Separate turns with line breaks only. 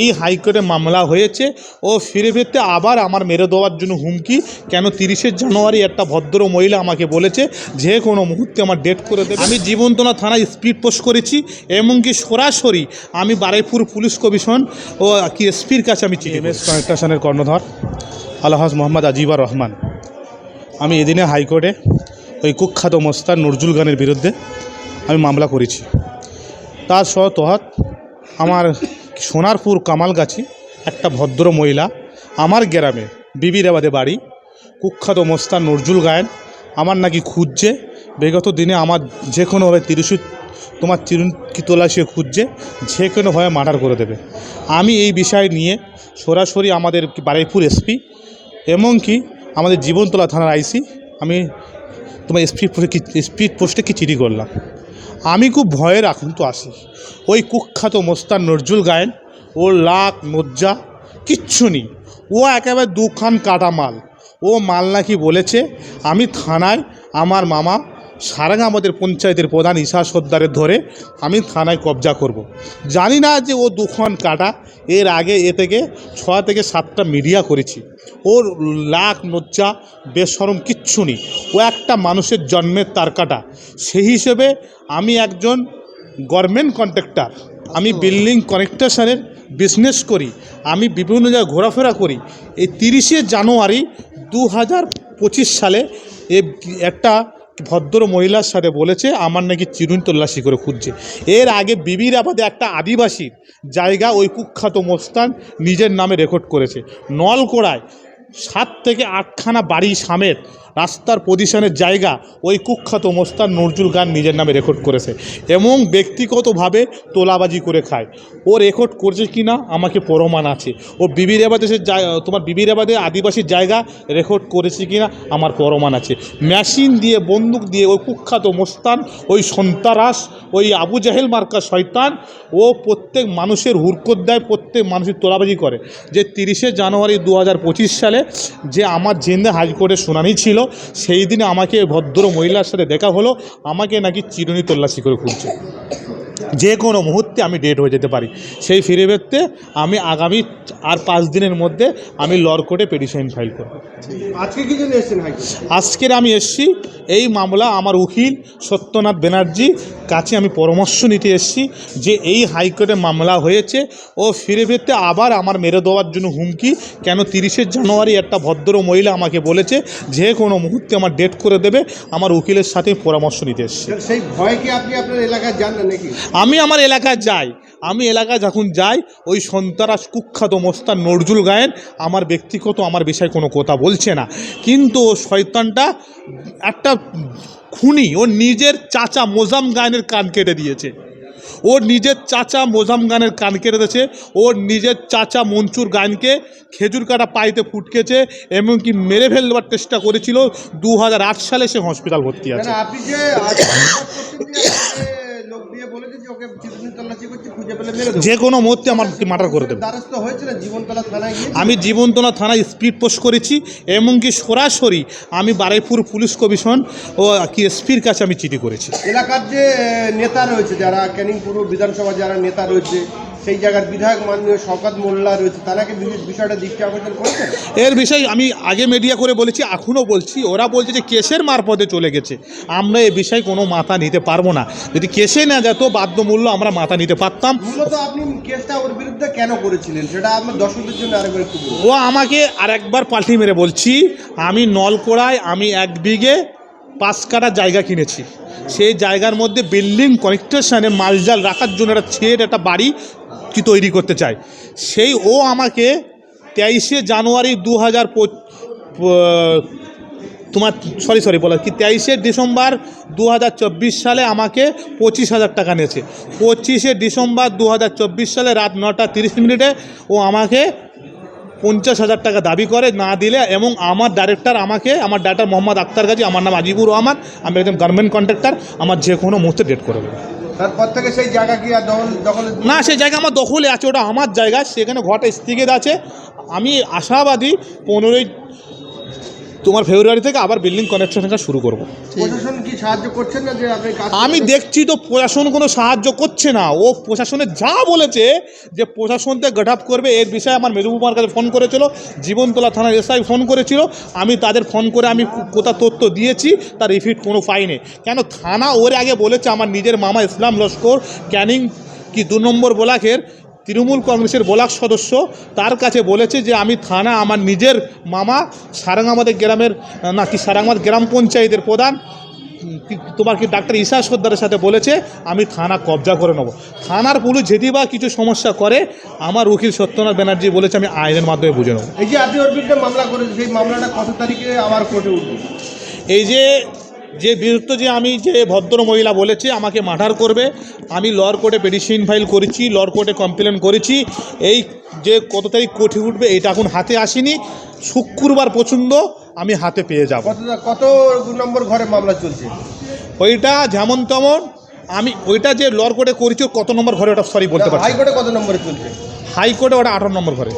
এই হাইকোর্টে মামলা হয়েছে ও ফিরে ফিরতে আবার আমার মেরে দেওয়ার জন্য হুমকি। কেন তিরিশে জানুয়ারি একটা ভদ্র মহিলা আমাকে বলেছে যে কোনো মুহূর্তে আমার ডেট করে দেবে। আমি জীবন্তনা থানায় স্পিড পোস্ট করেছি এমনকি সরাসরি আমি বারাইপুর পুলিশ কমিশন ও কি এসপির কাছে আমি চিঠি এম এস কনস্ট্রাকশনের কর্ণধর আলহাজ মোহাম্মদ আজিবর রহমান। আমি এদিনে হাইকোর্টে ওই কুখ্যাত মোস্তান নজরুল গানের বিরুদ্ধে আমি মামলা করেছি। তার সহ তহাত আমার সোনারপুর কামালগাছি একটা ভদ্র মহিলা, আমার গ্রামে, বিবিরাবাদে বাড়ি, কুখ্যাত মোস্তান নজরুল গায়েন, আমার নাকি খুঁজছে, বিগত দিনে আমার যে কোনোভাবে তিরিশু, তোমার চিরুন কি তোলা সে খুঁজছে, যে কোনোভাবে মার্ডার করে দেবে। আমি এই বিষয় নিয়ে সরাসরি আমাদের বারুইপুর এসপি, এমনকি আমাদের জীবনতলা থানার আইসি, আমি তোমার স্পিড পোস্টে স্পিড পোস্টে কি চিঠি করলাম। আমি খুব ভয়ের আকুন্ত আসি। ওই কুখ্যাত মোস্তার নজরুল গায়েন ও লাখ মজ্জা কিচ্ছু নেই। ও একেবারে দুখান কাটা মাল ও মাল নাকি বলেছে, আমি থানায় আমার মামা সারাঙ্গা আমাদের পঞ্চায়েতের প্রধান ঈশা সর্দারের ধরে আমি থানায় কবজা করব। জানি না যে ও দুখন কাটা, এর আগে এ থেকে ছ থেকে সাতটা মিডিয়া করেছি। ওর লাখ লজ্জা বেসরম কিচ্ছু নেই। ও একটা মানুষের জন্মের তার কাটা। সেই হিসেবে আমি একজন গভর্নমেন্ট কন্ট্রাক্টর আমি বিল্ডিং কনেকট্রেশনের বিজনেস করি, আমি বিভিন্ন জায়গায় ঘোরাফেরা করি। এই তিরিশে জানুয়ারি দু হাজার পঁচিশ সালে এ একটা ভদ্র মহিলার সাথে বলেছে, আমার নাকি চিরুন তল্লাশি করে খুঁজছে। এর আগে বিবির আবাদে একটা আদিবাসীর জায়গা ওই কুখ্যাত মোস্তান নিজের নামে রেকর্ড করেছে। নলকোড়ায় সাত থেকে আটখানা বাড়ি সামেত রাস্তার পজিশনের জায়গা ওই কুখ্যাত মোস্তান নজরুল গান নিজের নামে রেকর্ড করেছে এবং ব্যক্তিগতভাবে তোলাবাজি করে খায়। ও রেকর্ড করছে কি না আমাকে প্রমাণ আছে। ও বিবির আবাদে সে তোমার বিবির আবাদে আদিবাসীর জায়গা রেকর্ড করেছে কি না আমার প্রমাণ আছে। মেশিন দিয়ে, বন্দুক দিয়ে ওই কুখ্যাত মোস্তান, ওই সন্তারাস ওই আবু জাহেল মার্কা শয়তান, ও প্রত্যেক মানুষের হুরকত দেয়, প্রত্যেক মানুষের তোলাবাজি করে। যে তিরিশে জানুয়ারি দু হাজার পঁচিশ সালে যে আমার জেন্দে হাইকোর্টে শুনানি ছিল, সেই দিনে আমাকে ভদ্র মহিলার সাথে দেখা হলো, আমাকে নাকি চিরুনি তল্লাশি করে খুঁজছে। যে কোনো মুহূর্তে আমি ডেট হয়ে যেতে পারি। সেই ফিরে পেতে আমি আগামী আর পাঁচ দিনের মধ্যে আমি লর কোর্টে পিটিশন ফাইল করব।
আজকে কি জন্য এসেছেন
আজকের আমি এসছি এই মামলা আমার উকিল সত্যনাথ ব্যানার্জি কাছে আমি পরামর্শ নিতে এসছি যে এই হাইকোর্টে মামলা হয়েছে ও ফিরে পেতে আবার আমার মেরে দেওয়ার জন্য হুমকি কেন তিরিশে জানুয়ারি একটা ভদ্র মহিলা আমাকে বলেছে যে কোনো মুহূর্তে আমার ডেট করে দেবে আমার উকিলের সাথে পরামর্শ নিতে এসছি।
সেই ভয় কি আপনি আপনার এলাকায় যান নাকি?
আমি আমার এলাকায় যাই, আমি এলাকায় যখন যাই, ওই সন্তারাস কুখ্যাত মোস্তান নজরুল গায়েন আমার ব্যক্তিগত আমার বিষয়ে কোনো কথা বলছে না। কিন্তু ও শয়তানটা একটা খুনি ও নিজের চাচা মোজাম গায়নের কান কেটে দিয়েছে। ওর নিজের চাচা মোজাম গানের কান কেটে দিয়েছে, ওর নিজের চাচা মঞ্চুর গানকে খেজুর কাটা পাইতে ফুটকেছে, এমনকি মেরে ফেলবার চেষ্টা করেছিল। দু হাজার আট সালে সে হসপিটাল ভর্তি আছে
আপনি যে আজকে আপনাকে লোক দিয়ে বলেছে যে ওকে তল্লাশি খুঁজে পেলে মেরে
যে কোনো মুহূর্তে আমার মার্ডার করে দেবে?
দ্বারস্থ হয়েছিল জীবনতলা থানায় গিয়ে
আমি জীবন্তনা থানায় স্পিড পোস্ট করেছি এমনকি সরাসরি আমি বারুইপুর পুলিশ কমিশন ও কি এসপির কাছে আমি চিঠি করেছি।
এলাকার যে নেতা রয়েছে যারা ক্যানিং পূর্ব বিধানসভা যারা নেতা রয়েছে সেই জায়গার বিধায়ক মাননীয় শওকাত মোল্লা রয়েছে তারা কি বিষয়টা দৃষ্টি আকর্ষণ করেছেন?
এর বিষয়ে আমি আগে মিডিয়া করে বলেছি এখনও বলছি ওরা বলছে যে কেসের মারফতে চলে গেছে। আমরা এ বিষয়ে কোনো মাথা নিতে পারব না। যদি কেসে না যেত বাধ্যমূল্য আমরা মাথা নিতে পারতাম।
মূলত আপনি কেসটা ওর বিরুদ্ধে কেন করেছিলেন? সেটা আমার দর্শকদের জন্য আরেকবার একটু
ও আমাকে আরেকবার পাল্টি মেরে বলছি আমি নলকোড়ায় আমি এক বিঘে পাঁচ কাটা জায়গা কিনেছি। সেই জায়গার মধ্যে বিল্ডিং কনেকট্রেশনে মালজাল রাখার জন্য একটা ছেদ একটা বাড়ি কি তৈরি করতে চায়। সেই ও আমাকে তেইশে জানুয়ারি দু হাজার তোমার সরি সরি বলা কি, তেইশে ডিসেম্বর দু হাজার চব্বিশ সালে আমাকে পঁচিশ হাজার টাকা নিয়েছে। পঁচিশে ডিসেম্বর দু হাজার চব্বিশ সালে রাত নটা তিরিশ মিনিটে ও আমাকে পঞ্চাশ হাজার টাকা দাবি করে না দিলে এবং আমার ডাইরেক্টর আমাকে, আমার ডাইরেক্টর মোহাম্মদ আক্তার গাজী, আমার নাম আজিবুর রহমান, আমি একজন গভর্নমেন্ট কন্ট্রাক্টর আমার যে কোনো মুহূর্তে ডেট করে দেবে।
তারপর থেকে সেই জায়গা কি আর দখল
না, সেই জায়গা আমার দখলে আছে, ওটা আমার জায়গা, সেখানে ঘরটা স্থগিত আছে। আমি আশাবাদী পনেরোই তোমার ফেব্রুয়ারি থেকে আবার বিল্ডিং কানেকশন কাজ শুরু করব।
প্রশাসন কি সাহায্য করছেন না যে আপনি কাজ
আমি দেখছি তো প্রশাসন কোনো সাহায্য করছে না। ও প্রশাসনে যা বলেছে যে প্রশাসন থেকে গট আপ করবে এর বিষয়ে আমার মেজবুমার কাছে ফোন করেছিল জীবনতলা থানার এসআই ফোন করেছিল। আমি তাদের ফোন করে আমি কোথা তথ্য দিয়েছি তার রিফিট কোনো পাইনি কেন থানা ওর আগে বলেছে আমার নিজের মামা ইসলাম লস্কর ক্যানিং কি দু নম্বর ব্লকের তৃণমূল কংগ্রেসের ব্লক সদস্য তার কাছে বলেছে যে আমি থানা আমার নিজের মামা সারাঙ্গামাদের গ্রামের না কি সারাঙ্গামাদ গ্রাম পঞ্চায়েতের প্রধান। তোমার কি ডাক্তার ঈশা সর্দারের সাথে বলেছে আমি থানা কবজা করে নেব। থানার পুলিশ যদি বা কিছু সমস্যা করে আমার উকিল সত্যনাথ ব্যানার্জি বলেছে আমি আইনের মাধ্যমে বুঝে নেব।
এই যে আপনি ওর বিরুদ্ধে মামলা করেছেন সেই মামলাটা কত তারিখে আবার কোর্টে উঠবে?
এই যে যে বিরুদ্ধ যে আমি যে ভদ্র মহিলা বলেছে আমাকে মার্ডার করবে আমি লর কোর্টে পিটিশন ফাইল করেছি লর কোর্টে কমপ্লেন করেছি এই যে কত তারিখ কোর্টে উঠবে এটা এখন হাতে আসেনি শুক্রবার পছন্দ আমি হাতে পেয়ে যাব।
কত কত নম্বর ঘরে মামলা চলছে?
ওইটা যেমন তেমন আমি ওইটা যে লর কোর্টে করেছি কত নম্বর ঘরে ওটা সরি বলতে পারছি
হাইকোর্টে কত নম্বরে চলছে?
হাইকোর্টে ওটা আঠারো নম্বর ঘরে।